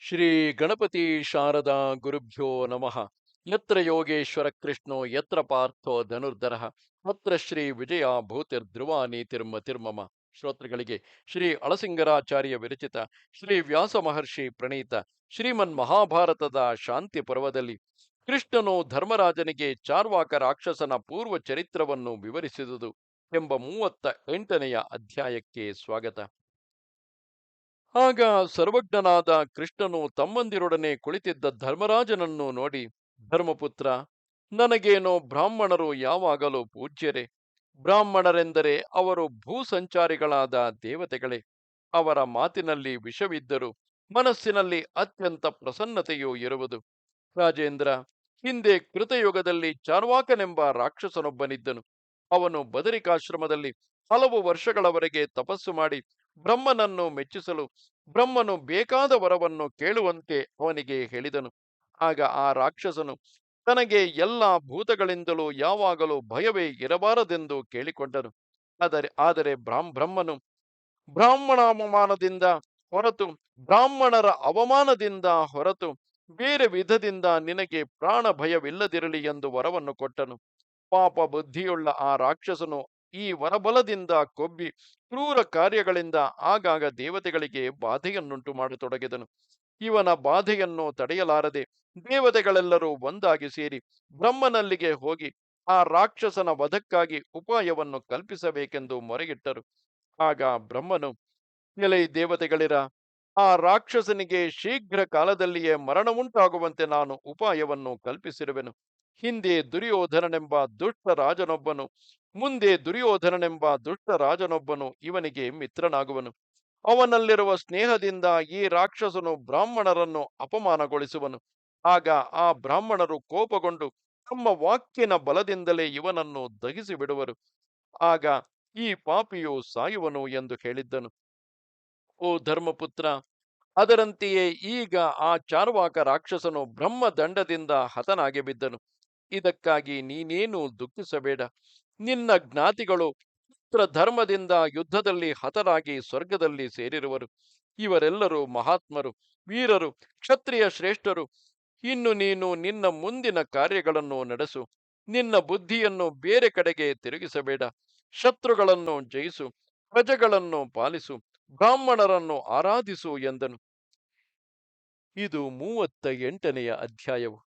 ಶ್ರೀ ಗಣಪತಿ ಶಾರದಾ ಗುರುಭ್ಯೋ ನಮಃ. ಯತ್ರ ಯೋಗೇಶ್ವರ ಕೃಷ್ಣೋ, ಯತ್ರ ಪಾರ್ಥೋ ಧನುರ್ಧರ ಅತ್ರ ಶ್ರೀ ವಿಜಯ ಭೂತಿರ್ಧ್ರುವ ನೀತಿರ್ಮತಿರ್ಮಮ ಶ್ರೋತೃಗಳಿಗೆ ಶ್ರೀ ಅಳಸಿಂಗರಾಚಾರ್ಯ ವಿರಚಿತ, ಶ್ರೀ ವ್ಯಾಸ ಮಹರ್ಷಿ ಪ್ರಣೀತ, ಶ್ರೀಮನ್ ಮಹಾಭಾರತದ ಶಾಂತಿ ಪರ್ವದಲ್ಲಿ ಕೃಷ್ಣನು ಧರ್ಮರಾಜನಿಗೆ ಚಾರ್ವಾಕ ರಾಕ್ಷಸನ ಪೂರ್ವ ಚರಿತ್ರವನ್ನು ವಿವರಿಸಿದುದು ಎಂಬ ಮೂವತ್ತ ಎಂಟನೆಯ ಅಧ್ಯಾಯಕ್ಕೆ ಸ್ವಾಗತ. ಆಗ ಸರ್ವಜ್ಞನಾದ ಕೃಷ್ಣನು ತಮ್ಮಂದಿರೊಡನೆ ಕುಳಿತಿದ್ದ ಧರ್ಮರಾಜನನ್ನು ನೋಡಿ, ಧರ್ಮಪುತ್ರ, ನನಗೇನೋ ಬ್ರಾಹ್ಮಣರು ಯಾವಾಗಲೂ ಪೂಜ್ಯರೇ? ಬ್ರಾಹ್ಮಣರೆಂದರೆ ಅವರು ಭೂಸಂಚಾರಿಗಳಾದ ದೇವತೆಗಳೇ. ಅವರ ಮಾತಿನಲ್ಲಿ ವಿಷವಿದ್ದರೂ ಮನಸ್ಸಿನಲ್ಲಿ ಅತ್ಯಂತ ಪ್ರಸನ್ನತೆಯೂ ಇರುವುದು. ರಾಜೇಂದ್ರ, ಹಿಂದೆ ಕೃತಯುಗದಲ್ಲಿ ಚಾರ್ವಾಕನೆಂಬ ರಾಕ್ಷಸನೊಬ್ಬನಿದ್ದನು. ಅವನು ಬದರಿಕಾಶ್ರಮದಲ್ಲಿ ಹಲವು ವರ್ಷಗಳವರೆಗೆ ತಪಸ್ಸು ಮಾಡಿ ಬ್ರಹ್ಮನನ್ನು ಮೆಚ್ಚಿಸಲು, ಬ್ರಹ್ಮನು ಬೇಕಾದ ವರವನ್ನು ಕೇಳುವಂತೆ ಅವನಿಗೆ ಹೇಳಿದನು. ಆಗ ಆ ರಾಕ್ಷಸನು, ತನಗೆ ಎಲ್ಲ ಭೂತಗಳಿಂದಲೂ ಯಾವಾಗಲೂ ಭಯವೇ ಇರಬಾರದೆಂದು ಕೇಳಿಕೊಂಡನು. ಆದರೆ ಆದರೆ ಬ್ರಾಹ್ಮ ಬ್ರಹ್ಮನು ಬ್ರಾಹ್ಮಣ ಅವಮಾನದಿಂದ ಹೊರತು, ಬ್ರಾಹ್ಮಣರ ಅವಮಾನದಿಂದ ಹೊರತು, ಬೇರೆ ವಿಧದಿಂದ ನಿನಗೆ ಪ್ರಾಣ ಭಯವಿಲ್ಲದಿರಲಿ ಎಂದು ವರವನ್ನು ಕೊಟ್ಟನು. ಪಾಪ ಬುದ್ಧಿಯುಳ್ಳ ಆ ರಾಕ್ಷಸನು ಈ ವರಬಲದಿಂದ ಕೊಬ್ಬಿ ಕ್ರೂರ ಕಾರ್ಯಗಳಿಂದ ಆಗಾಗ ದೇವತೆಗಳಿಗೆ ಬಾಧೆಯನ್ನುಂಟು ಮಾಡತೊಡಗಿದನು. ಇವನ ಬಾಧೆಯನ್ನು ತಡೆಯಲಾರದೆ ದೇವತೆಗಳೆಲ್ಲರೂ ಒಂದಾಗಿ ಸೇರಿ ಬ್ರಹ್ಮನಲ್ಲಿಗೆ ಹೋಗಿ ಆ ರಾಕ್ಷಸನ ವಧಕ್ಕಾಗಿ ಉಪಾಯವನ್ನು ಕಲ್ಪಿಸಬೇಕೆಂದು ಮೊರೆಗಿಟ್ಟರು ಆಗ ಬ್ರಹ್ಮನು, ಎಲೈ ದೇವತೆಗಳಿರ, ಆ ರಾಕ್ಷಸನಿಗೆ ಶೀಘ್ರ ಕಾಲದಲ್ಲಿಯೇ ಮರಣವುಂಟಾಗುವಂತೆ ನಾನು ಉಪಾಯವನ್ನು ಕಲ್ಪಿಸಿರುವೆನು. ಹಿಂದೆ ದುರ್ಯೋಧನನೆಂಬ ದುಷ್ಟ ರಾಜನೊಬ್ಬನು, ಮುಂದೆ ದುರ್ಯೋಧನನೆಂಬ ದುಷ್ಟ ರಾಜನೊಬ್ಬನು ಇವನಿಗೆ ಮಿತ್ರನಾಗುವನು. ಅವನಲ್ಲಿರುವ ಸ್ನೇಹದಿಂದ ಈ ರಾಕ್ಷಸನು ಬ್ರಾಹ್ಮಣರನ್ನು ಅಪಮಾನಗೊಳಿಸುವನು. ಆಗ ಆ ಬ್ರಾಹ್ಮಣರು ಕೋಪಗೊಂಡು ತಮ್ಮ ವಾಕ್ಯನ ಬಲದಿಂದಲೇ ಇವನನ್ನು ದಹಿಸಿ ಬಿಡುವರು ಆಗ ಈ ಪಾಪಿಯು ಸಾಯುವನು ಎಂದು ಹೇಳಿದ್ದನು. ಓ ಧರ್ಮಪುತ್ರ, ಅದರಂತೆಯೇ ಈಗ ಆ ಚಾರ್ವಾಕ ರಾಕ್ಷಸನು ಬ್ರಹ್ಮದಂಡದಿಂದ ಹತನಾಗಿ ಬಿದ್ದನು. ಇದಕ್ಕಾಗಿ ನೀನೇನು ದುಃಖಿಸಬೇಡ. ನಿನ್ನ ಜ್ಞಾತಿಗಳು ಪುತ್ರ ಧರ್ಮದಿಂದ ಯುದ್ಧದಲ್ಲಿ ಹತರಾಗಿ ಸ್ವರ್ಗದಲ್ಲಿ ಸೇರಿರುವರು. ಇವರೆಲ್ಲರೂ ಮಹಾತ್ಮರು, ವೀರರು, ಕ್ಷತ್ರಿಯ ಶ್ರೇಷ್ಠರು. ಇನ್ನು ನೀನು ನಿನ್ನ ಮುಂದಿನ ಕಾರ್ಯಗಳನ್ನು ನಡೆಸು. ನಿನ್ನ ಬುದ್ಧಿಯನ್ನು ಬೇರೆ ಕಡೆಗೆ ತಿರುಗಿಸಬೇಡ. ಶತ್ರುಗಳನ್ನು ಜಯಿಸು. ಪ್ರಜೆಗಳನ್ನು ಪಾಲಿಸು. ಬ್ರಾಹ್ಮಣರನ್ನು ಆರಾಧಿಸು ಎಂದನು. ಇದು ಮೂವತ್ತ ಎಂಟನೆಯ ಅಧ್ಯಾಯವು.